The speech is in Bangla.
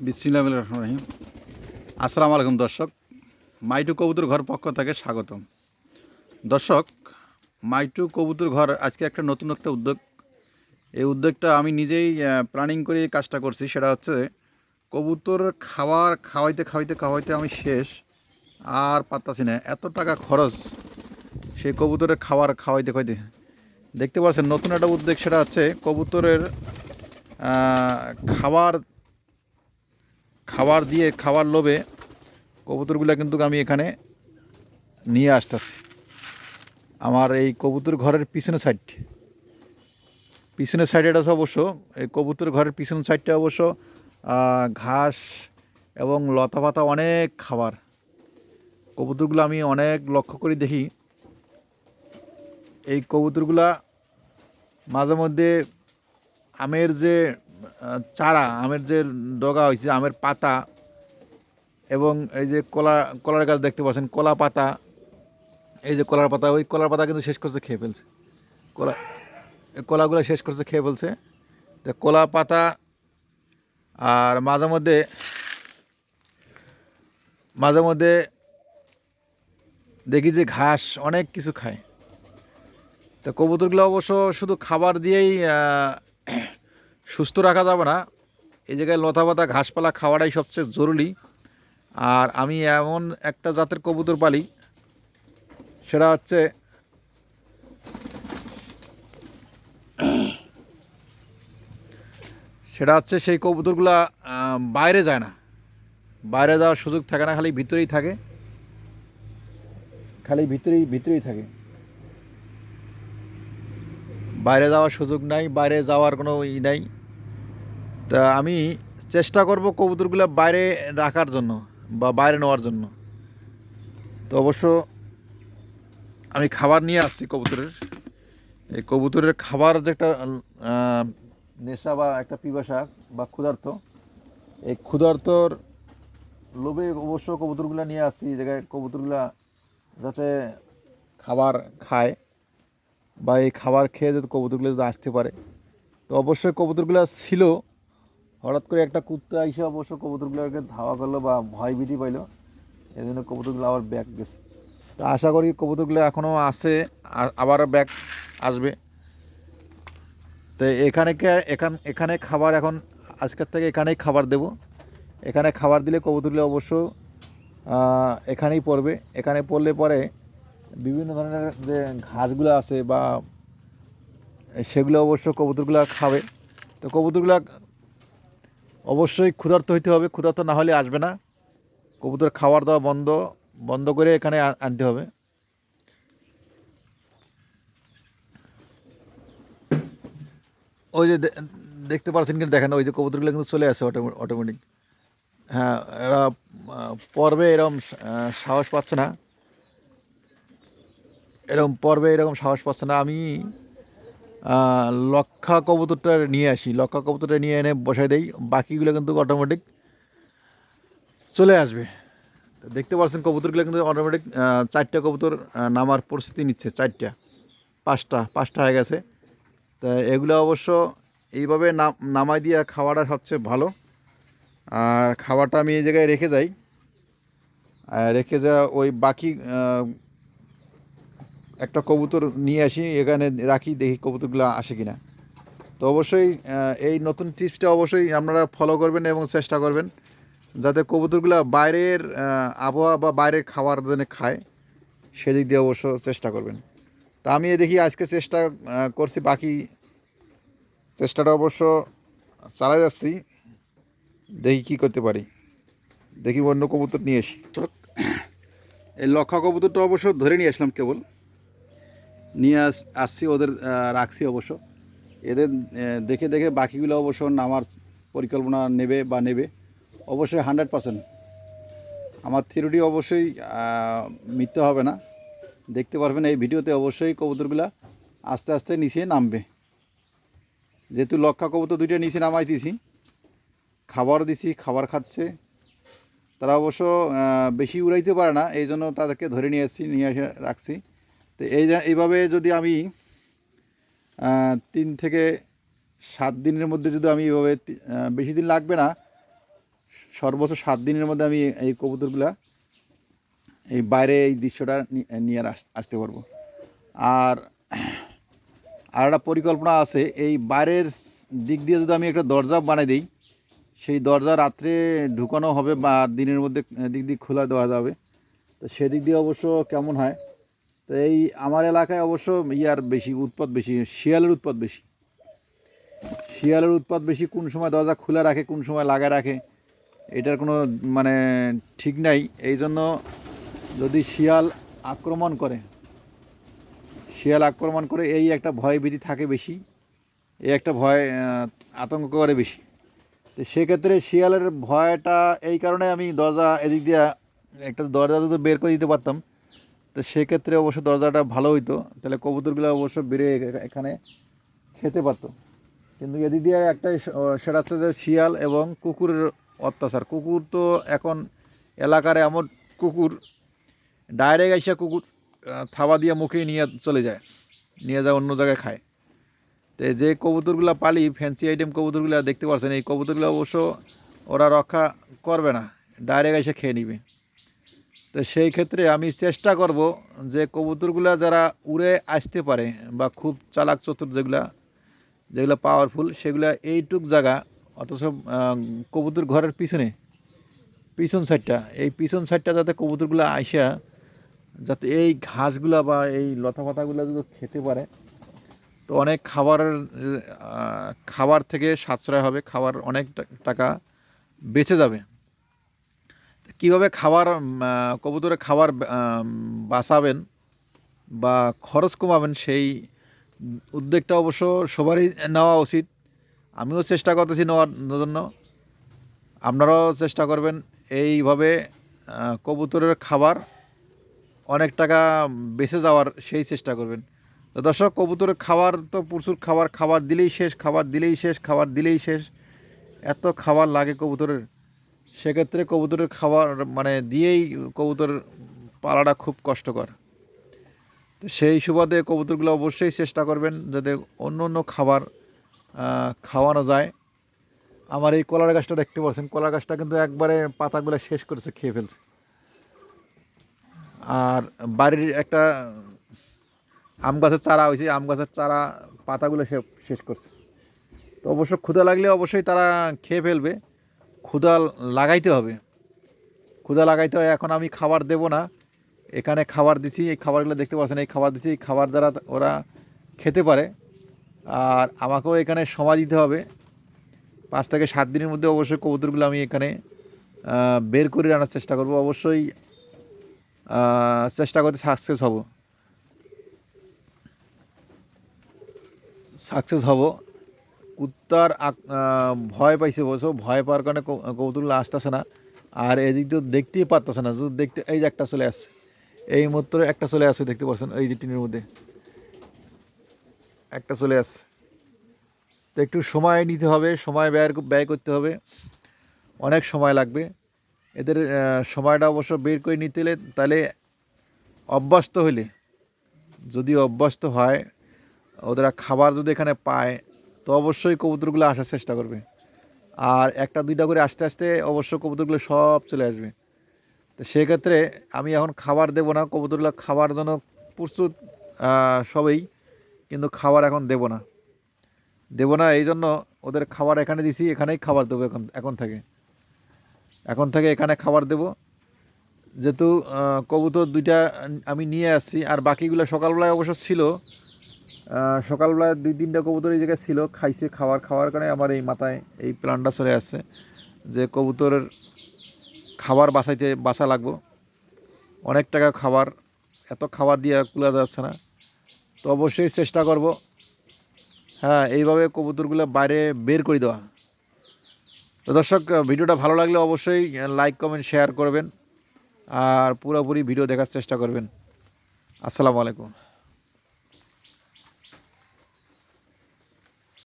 বিসমিল্লাহ রহমান রহিম। আসসালামু আলাইকুম দর্শক। মাইটু কবুতর ঘর পক্ষ থেকে স্বাগতম। দর্শক, মাইটু কবুতর ঘর আজকে একটা নতুন একটা উদ্যোগ। এই উদ্যোগটা আমি নিজেই প্ল্যানিং করে কাজটা করছি। সেটা হচ্ছে কবুতর খাওয়ার, খাওয়াইতে খাওয়াইতে খাওয়াইতে আমি শেষ। আর পারতাছি না। এত টাকা খরচ সেই কবুতরের খাওয়ার, খাওয়াইতে খাওয়াইতে। দেখতে পাচ্ছেন, নতুন একটা উদ্যোগ সেটা হচ্ছে কবুতরের খাবার খাবার দিয়ে খাবার লোভে কবুতরগুলো কিন্তু আমি এখানে নিয়ে আসতেছি। আমার এই কবুতর ঘরের পিছনে সাইড পিছনের সাইডে এটা অবশ্য, এই কবুতর ঘরের পিছনের সাইডটা অবশ্য ঘাস এবং লতা পাতা অনেক খাবার। কবুতরগুলো আমি অনেক লক্ষ্য করে দেখি। এই কবুতরগুলা মাঝে মধ্যে আমের যে চারা, আমের যে ডগা হয়েছে আমের পাতা এবং এই যে কলা, কলার গাছ দেখতে পাচ্ছেন, কলা পাতা, এই যে কলার পাতা, ওই কলার পাতা কিন্তু শেষ করছে, খেয়ে ফেলছে। কলা কলাগুলো শেষ করছে, খেয়ে ফেলছে। তো কলা পাতা আর মাঝে মধ্যে মাঝে মধ্যে দেখি যে ঘাস অনেক কিছু খায়। তো কবুতরগুলো অবশ্য শুধু খাবার দিয়েই সুস্থ রাখা যাবে না। এই জায়গায় লতা পাতা, ঘাসপালা খাওয়াটাই সবচেয়ে জরুরি। আর আমি এমন একটা জাতের কবুতর পালি, সেটা হচ্ছে সেটা হচ্ছে সেই কবুতরগুলা বাইরে যায় না। বাইরে যাওয়ার সুযোগ থাকে না, খালি ভিতরেই থাকে। খালি ভিতরেই ভিতরেই থাকে। বাইরে যাওয়ার সুযোগ নাই, বাইরে যাওয়ার কোনো ই নাই। তা আমি চেষ্টা করব কবুতরগুলো বাইরে রাখার জন্য বা বাইরে নেওয়ার জন্য। তো অবশ্য আমি খাবার নিয়ে আসছি কবুতরের। এই কবুতরের খাবার যে একটা নেশা বা একটা পিপাসা বা ক্ষুধার্ত, এই ক্ষুধার্তর লোভে অবশ্য কবুতরগুলো নিয়ে আসছি, এই জায়গায় কবুতরগুলা যাতে খাবার খায় বা এই খাবার খেয়ে যদি কবুতরগুলো যদি আসতে পারে। তো অবশ্যই কবুতরগুলো ছিল হঠাৎ করে একটা কুত্তা এসে অবশ্য কবুতরগুলোকে ধাওয়া করল বা ভয় ভীতি পাইলো। এই জন্য কবুতরগুলো আবার ব্যাক গেছে। তো আশা করি কবুতরগুলো এখনও আছে, আর আবার ব্যাক আসবে। তো এখানে এখান, এখানে খাবার এখন, আজকের থেকে এখানেই খাবার দেব। এখানে খাবার দিলে কবুতরগুলো অবশ্য এখানেই পড়বে। এখানে পড়লে পরে বিভিন্ন ধরনের যে ঘাসগুলো আছে বা সেগুলো অবশ্য কবুতরগুলো খাবে। তো কবুতরগুলো অবশ্যই ক্ষুধার্ত হইতে হবে, ক্ষুধার্ত না হলে আসবে না। কবুতর খাবার দাওয়া বন্ধ বন্ধ করে এখানে আনতে হবে। ওই যে দেখতে পাচ্ছেন কিন্তু দেখেন, ওই যে কবুতরগুলো কিন্তু চলে আসে অটোমেটিক হ্যাঁ এরা পর্বে এরকম সাহস পাচ্ছে না। এরকম পর্বে এরকম সাহস পাচ্ছে না। আমি লক্ষা কবুতরটা নিয়ে আসি। লক্ষা কবুতরটা নিয়ে এনে বসাই দেই। বাকিগুলো কিন্তু অটোমেটিক চলে আসবে। দেখতে পাচ্ছেন কবুতরগুলো কিন্তু অটোমেটিক চারটা কবুতর নামার পরিস্থিতি নিচ্ছে, চারটা, পাঁচটা পাঁচটা হয়ে গেছে। তা এগুলো অবশ্য এইভাবে নাম নামাই দিয়ে খাওয়াটা সবচেয়ে ভালো। আর খাবারটা আমি এই জায়গায় রেখে যাই। রেখে যা ওই বাকি একটা কবুতর নিয়ে আসি, এখানে রাখি, দেখি কবুতরগুলো আসে কিনা। তো অবশ্যই এই নতুন টিপসটা অবশ্যই আপনারা ফলো করবেন এবং চেষ্টা করবেন, যাতে কবুতরগুলো বাইরের আবহাওয়া বা বাইরের খাবার যেন খায়, সেদিক দিয়ে অবশ্য চেষ্টা করবেন। তা আমি দেখি আজকে চেষ্টা করছি, বাকি চেষ্টাটা অবশ্য চালাই যাচ্ছি, দেখি কী করতে পারি। দেখি অন্য কবুতর নিয়ে আসি। এই লক্ষা কবুতরটা অবশ্য ধরে নিয়ে আসলাম কেবল। নিয়ে আস, আসছি, ওদের রাখছি অবশ্য। এদের দেখে দেখে বাকিগুলো অবশ্য নামার পরিকল্পনা নেবে বা নেবে। অবশ্যই হান্ড্রেড পার্সেন্ট আমার থিওরিটি অবশ্যই মিথ্যে হবে না। দেখতে পারবেন, এই ভিডিওতে অবশ্যই কবুতরগুলা আস্তে আস্তে নিচে নামবে। যেহেতু লক্ষা কবুতর দুইটা নিচে নামাই দিছি খাবার দিছি, খাবার খাচ্ছে। তারা অবশ্য বেশি উড়াইতে পারে না, এই জন্য তাদেরকে ধরে নিয়ে এসেছি নিয়ে এসে রাখছি। তো এই যা, এইভাবে যদি আমি তিন থেকে সাত দিনের মধ্যে যদি আমি এইভাবে বেশি দিন লাগবে না, সর্বোচ্চ সাত দিনের মধ্যে আমি এই কবুতরগুলা এই বাইরে এই দৃশ্যটা নিয়ে আসতে পারব। আর আর একটা পরিকল্পনা আছে, এই বাইরের দিক দিয়ে যদি আমি একটা দরজা বানিয়ে দিই, সেই দরজা রাত্রে ঢুকানো হবে বা দিনের মধ্যে দিক দিয়ে খোলা দেওয়া যাবে। তো সেদিক দিয়ে অবশ্য কেমন হয় তো এই আমার এলাকায় অবশ্য ইয়ার বেশি উৎপাদ বেশি, শিয়ালের উৎপাদ বেশি। শিয়ালের উৎপাদ বেশি কোন সময় দরজা খোলা রাখে, কোন সময় লাগায় রাখে, এটার কোনো মানে ঠিক নাই। এই জন্য যদি শিয়াল আক্রমণ করে, শিয়াল আক্রমণ করে, এই একটা ভয় ভীতি থাকে বেশি, এই একটা ভয় আতঙ্ক করে বেশি। তো সেক্ষেত্রে শিয়ালের ভয়টা এই কারণে আমি দরজা এদিক দিয়ে, একটা দরজা যদি বের করে দিতে পারতাম তো সেক্ষেত্রে অবশ্য দরজাটা ভালো হইতো। তাহলে কবুতরগুলো অবশ্য বেড়ে এখানে খেতে পারতো। কিন্তু এদিক দিয়ে একটাই সেটা হচ্ছে যে শিয়াল এবং কুকুরের অত্যাচার। কুকুর তো এখন এলাকার এমন কুকুর, ডাইরেক্ট এসে কুকুর থাবা দিয়ে মুখে নিয়ে চলে যায়, নিয়ে যায় অন্য জায়গায় খায়। তো যে কবুতরগুলো পালি ফ্যান্সি আইটেম কবুতরগুলো দেখতে পাচ্ছেন এই কবুতরগুলো অবশ্য ওরা রক্ষা করবে না, ডাইরেক্ট এসে খেয়ে নিবে। তো সেই ক্ষেত্রে আমি চেষ্টা করব যে কবুতরগুলো যারা উড়ে আসতে পারে বা খুব চালাক চতুর যেগুলা, যেগুলো পাওয়ারফুল সেগুলো এইটুক জায়গা, অথচ কবুতর ঘরের পিছনে, পিছন সাইডটা, এই পিছন সাইডটা যাতে কবুতরগুলো আইসা, যাতে এই ঘাসগুলা বা এই লতা পাতাগুলো যদি খেতে পারে, তো অনেক খাবারের খাবার থেকে সাশ্রয় হবে, খাবার অনেক টাকা বেঁচে যাবে। কীভাবে খাবার কবুতরের খাবার বাঁচাবেন বা খরচ কমাবেন সেই উদ্যোগটা অবশ্য সবারই নেওয়া উচিত। আমিও চেষ্টা করতেছি নেওয়ার জন্য। আপনারাও চেষ্টা করবেন এইভাবে কবুতরের খাবার অনেক টাকা বেঁচে যাওয়ার সেই চেষ্টা করবেন। তো দর্শক, কবুতরের খাবার তো প্রচুর খাবার খাবার দিলেই শেষ, খাবার দিলেই শেষ, খাবার দিলেই শেষ। এত খাবার লাগে কবুতরের। সেক্ষেত্রে কবুতরের খাবার মানে দিয়েই কবুতর পালাটা খুব কষ্টকর। তো সেই সুবাদে কবুতরগুলো অবশ্যই চেষ্টা করবেন যাতে অন্য অন্য খাবার খাওয়ানো যায়। আমার এই কলার গাছটা দেখতে পাচ্ছেন, কলার গাছটা কিন্তু একবারে পাতাগুলো শেষ করেছে, খেয়ে ফেলছে। আর বাড়ির একটা আম গাছের চারা হয়েছে, আম গাছের চারা পাতাগুলো সে শেষ করছে। তো অবশ্য ক্ষুধা লাগলে অবশ্যই তারা খেয়ে ফেলবে। ক্ষুধা লাগাইতে হবে। ক্ষুধা লাগাইতে হয়, এখন আমি খাবার দেব না। এখানে খাবার দিছি, এই খাবারগুলো দেখতে পাচ্ছেন, এই খাবার দিছি, এই খাবার দ্বারা ওরা খেতে পারে। আর আমাকেও এখানে সময় দিতে হবে। পাঁচ থেকে সাত দিনের মধ্যে অবশ্যই কবুতরগুলো আমি এখানে বের করে আনার চেষ্টা করব। অবশ্যই চেষ্টা করতে সাকসেস হব। সাকসেস হব। কুত্তার আক- ভয় পাইছে বলছো, ভয় পাওয়ার কারণে কৌ- কবুতরগুলো আসতেছে না? আর এদিক দিয়ে দেখতেই পারতেছে না দেখতে এই যে একটা চলে আসছে। এই মাত্র একটা চলে আসছে, দেখতে পাচ্ছেন এই যে টিনের মধ্যে। একটা চলে আসছে। তো একটু সময় নিতে হবে, সময় ব্যয় ব্যয় করতে হবে। অনেক সময় লাগবে। এদের সময়টা অবশ্য বের করে নিতে হলে তাহলে অভ্যস্ত হইলে, যদি অভ্যস্ত হয়, ওদের খাবার যদি এখানে পায় তো অবশ্যই কবুতরগুলো আসার চেষ্টা করবে। আর একটা, দুইটা করে আস্তে আস্তে অবশ্য কবুতরগুলো সব চলে আসবে। তো সেক্ষেত্রে আমি এখন খাবার দেবো না, কবুতরগুলো খাবার জন্য প্রস্তুত সবই, কিন্তু খাবার এখন দেবো না। দেবো না এই জন্য ওদের খাবার এখানে দিছি, এখানেই খাবার দেবো এখন এখন থেকে। এখন থেকে এখানে খাবার দেবো। যেহেতু কবুতর দুইটা আমি নিয়ে আসছি, আর বাকিগুলো সকালবেলায় অবশ্য ছিল সকালবেলায় দুই তিনটা কবুতর এই জায়গায় ছিল, খাইছে খাবার খাওয়ার কারণে আমার এই মাথায় এই প্ল্যানটা চলে আসছে যে কবুতরের খাবার বাসাইতে বাসা লাগবো। অনেক টাকা খাবার, এত খাবার দিয়ে কুলা যাচ্ছে না। তো অবশ্যই চেষ্টা করব হ্যাঁ এইভাবে কবুতরগুলো বাইরে বের করে দেওয়া। তো দর্শক, ভিডিওটা ভালো লাগলে অবশ্যই লাইক, কমেন্ট, শেয়ার করবেন আর পুরোপুরি ভিডিও দেখার চেষ্টা করবেন। আসসালামু আলাইকুম।